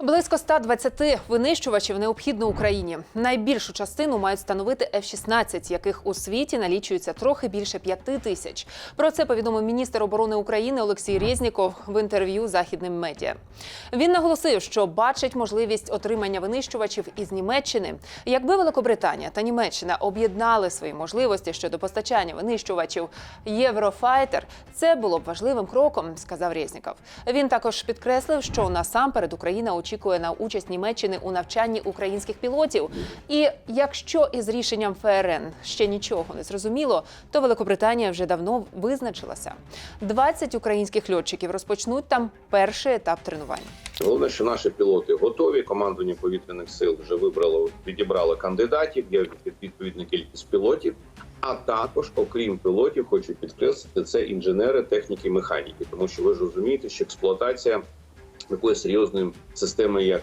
Близько 120 винищувачів необхідно Україні. Найбільшу частину мають становити F-16, яких у світі налічується трохи більше п'яти тисяч. Про це повідомив міністр оборони України Олексій Резніков в інтерв'ю західним медіа. Він наголосив, що бачить можливість отримання винищувачів із Німеччини. Якби Великобританія та Німеччина об'єднали свої можливості щодо постачання винищувачів Єврофайтер, це було б важливим кроком, сказав Резніков. Він також підкреслив, що насамперед Україна очікує на участь Німеччини у навчанні українських пілотів. І якщо із рішенням ФРН ще нічого не зрозуміло, то Великобританія вже давно визначилася. 20 українських льотчиків розпочнуть там перший етап тренувань. Головне, що наші пілоти готові. Командування повітряних сил вже вибрало, підібрало кандидатів. Є відповідна кількість пілотів. А також, окрім пілотів, хочу підкреслити, це інженери, техніки, механіки, тому що ви ж розумієте, що експлуатація такої серйозної системи, як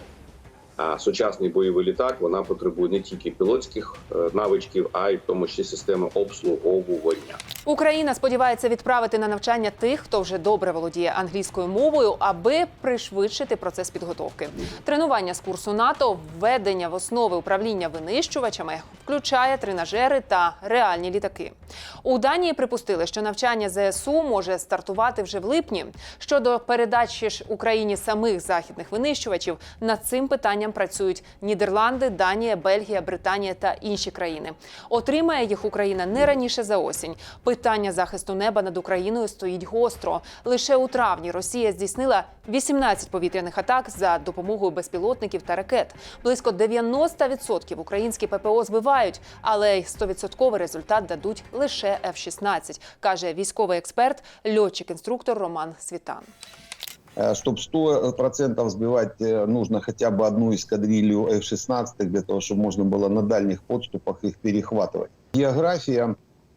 сучасний бойовий літак, вона потребує не тільки пілотських е, навичків, а й в тому числі системи обслуговування. Україна сподівається відправити на навчання тих, хто вже добре володіє англійською мовою, аби пришвидшити процес підготовки. Тренування з курсу НАТО, введення в основи управління винищувачами включає тренажери та реальні літаки. У Данії припустили, що навчання ЗСУ може стартувати вже в липні. Щодо передачі ж Україні самих західних винищувачів, над цим питанням працюють Нідерланди, Данія, Бельгія, Британія та інші країни. Отримає їх Україна не раніше за осінь. Питання захисту неба над Україною стоїть гостро. Лише у травні Росія здійснила 18 повітряних атак за допомогою безпілотників та ракет. Близько 90% українські ППО збивають, але й 100% результат дадуть лише F-16, каже військовий експерт, льотчик-інструктор Роман Світан. Чтобы 100% сбивать, э, нужно хотя бы одну эскадрилью F-16 для того, чтобы можно было на дальних подступах их перехватывать. География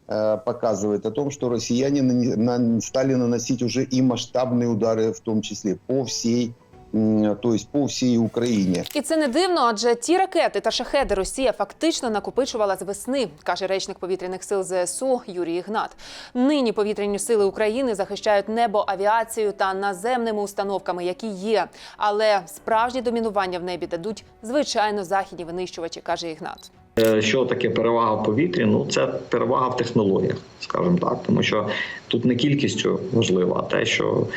э, показывает о том, что россияне нани- на- стали наносить уже и масштабные удары, в том числе по всей, м, то есть по всей Украине. І це не дивно, адже ті ракети та шахеди Росія фактично накопичувала з весни, каже речник повітряних сил ЗСУ Юрій Ігнат. Нині повітряні сили України захищають небо авіацією та наземними установками, які є. Але справжнє домінування в небі дадуть звичайно західні винищувачі, каже Ігнат. Е, Що таке перевага в повітрі? Ну це перевага в технологіях, скажімо так, тому що тут не кількістю важлива, а те, що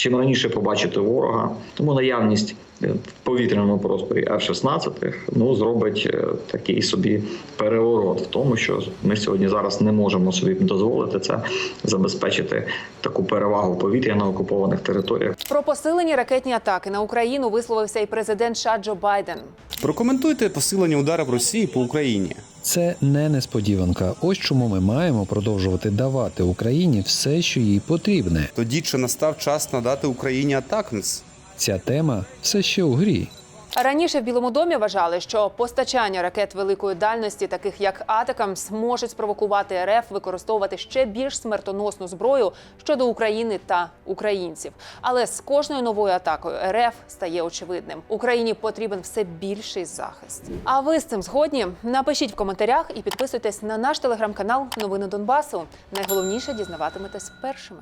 чим раніше побачити ворога, тому наявність е, в повітряному просторі F-16 ну зробить е, такий собі переворот в тому, що ми сьогодні зараз не можемо собі дозволити це забезпечити таку перевагу в повітрі на окупованих територіях. Про посилені ракетні атаки на Україну висловився і президент США Джо Байден. Прокоментуйте посилення ударів Росії по Україні. Це не несподіванка. Ось чому ми маємо продовжувати давати Україні все, що їй потрібне. Тоді чи настав час надати Україні атакнс? Ця тема все ще у грі. Раніше в Білому домі вважали, що постачання ракет великої дальності, таких як Атакамс, можуть спровокувати РФ використовувати ще більш смертоносну зброю щодо України та українців. Але з кожною новою атакою РФ стає очевидним: Україні потрібен все більший захист. А ви з цим згодні? Напишіть в коментарях і підписуйтесь на наш телеграм-канал Новини Донбасу. Найголовніше дізнаватиметесь першими.